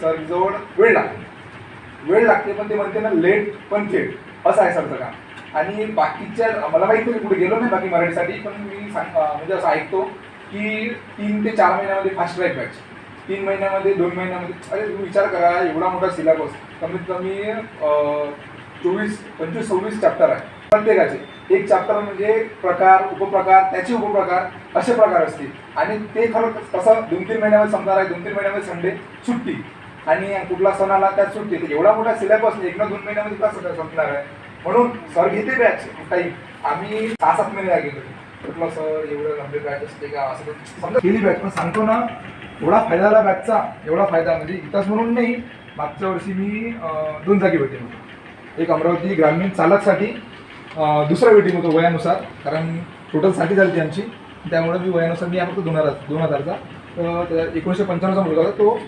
Sir जवळ वेळ लागते. वेळ लागते पण ते म्हणते ना लेट पण थेट. असं आहे सरचं काम. आणि बाकीच्या मला माहिती मी कुठे गेलो नाही बाकी मराठीसाठी पण मी सांग म्हणजे असं ऐकतो की तीन ते चार महिन्यामध्ये फास्ट ट्रॅक बॅच तीन महिन्यामध्ये दोन महिन्यामध्ये अरे तुम्ही विचार करा एवढा मोठा सिलेबस कमीत कमी चोवीस पंचवीस सव्वीस चॅप्टर आहे. प्रत्येकाचे. एक चॅप्टर म्हणजे प्रकार उपप्रकार त्याचे उपप्रकार असे प्रकार असतील. आणि ते खरं कसं दोन तीन महिन्यामध्ये संपणार आहे दोन तीन महिन्यामध्ये संडे सुट्टी. आणि कुठला सण आला त्यात सुट्टी तर एवढा मोठा सिलेबस म्हणजे एक ना दोन महिन्यामध्ये कसं संपणार आहे? म्हणून सर घेते बॅच काही. आम्ही सहा सात महिने गेलो कुठला सर एवढं लंबे बॅच असते का? असं समजा केली बॅच पण सांगतो ना एवढा फायदा आला बॅचचा एवढा फायदा म्हणजे इथंच म्हणून नाही मागच्या वर्षी मी दोन जागी भेटेल होतो. एक अमरावती ग्रामीण चालकसाठी अं, दुसरा वेटिंग होतो वयानुसार कारण टोटलसाठी झाली आमची. त्यामुळे मी वयानुसार मी फक्त दोन हजार दोन हजारचा तर एकोणीसशे पंच्याण्णवचा मुलगा होता तो